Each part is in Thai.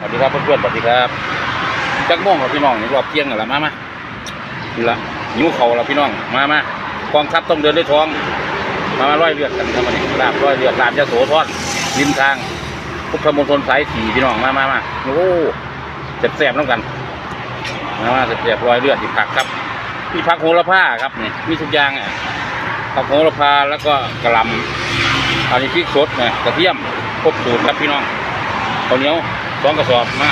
สวัสดีครับเพื่อนๆสวัสดีครับจักโม่วงกับพี่น้องนี่รอบเที่ยงกันละมามานี่ละนิ้วเขาละพี่น้องมามากองทัพต้องเดินด้วยท้อง มามาร้อยเลือดกันครับวันนี้ลาบร้อยเลือดลาบยะโสธรริมทางพุทธมณฑลสายสี่พี่น้องมามามาโอ้แซ่บๆน้ำกันมามาแซ่บๆร้อยเลือดที่ผักครับมีผักโหระพาครับนี่มีทุกอย่างอะผักโหระพาแล้วก็กระลำอันนี้พริกสดนะกระเทียมครบสูตรครับพี่น้องข้าวเหนียว สองกระสอบมา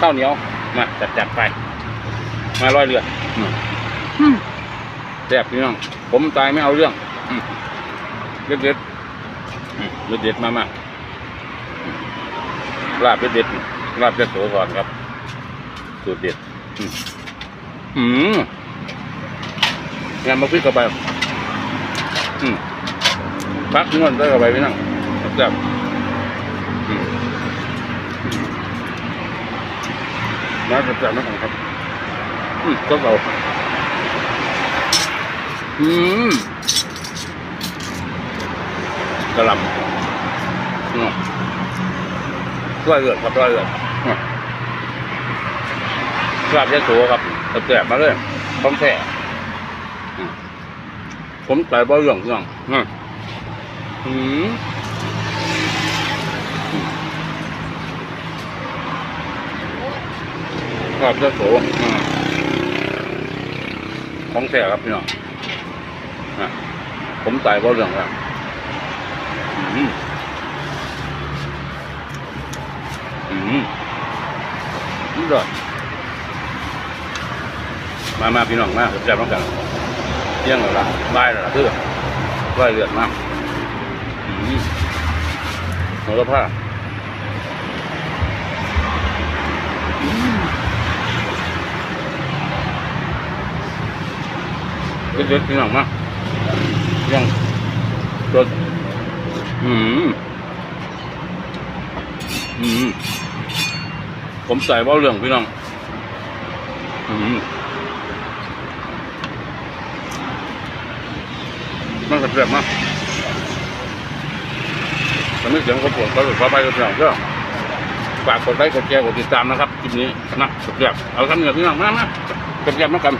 ข้าวเหนียวมาจัดจัดๆไป มาร้อยเลือดอืมแซ่บพี่น้องผมตายไม่เอาเรื่องอืมเด็ดเด็ดๆอืมเด็ดเด็ดๆมามาอืมลาบเด็ดเด็ดๆลาบเด็ดโสก่อนครับสูตรเด็ดอืมอืมงานมาพิกเข้าไปอืมพักนวดได้เข้าไปพี่นั่งแซ่บ อืมอืมมาแซ่บๆนะครับอืมก็เราอืมกระลำอืมร้อยเลือดครับร้อยเลือดอืมลาบยะโสครับแซ่บมาเลยต้องแท้อืมผมใส่บ่เรื่องเรื่องอืม อืมลาโสอืมของแท้ครับพี่น้องนะผมตายเพราะเรื่องแล้วอืมอืมนี่เลยมามาพี่น้องมาแซ่บน้องกันเที่ยงแล้วล่ะบ่ายแล้วล่ะคือไหวเลือดมากอืมหัวละผ้า เด็ดๆพี่น้องมายังสดอืมอืมผมใส่เบ้าเรื่องพี่น้อง อืมมันกระเทียมมากตอนนี้เสียงเขาปวดเขาหลุดเข้าไปกระเทียมก็ฝากกดไลค์กดแชร์กดติดตามนะครับคลิปนี้นะกระเทียมเอาคำเหนือพี่น้องมากนะกระเทียมมากัน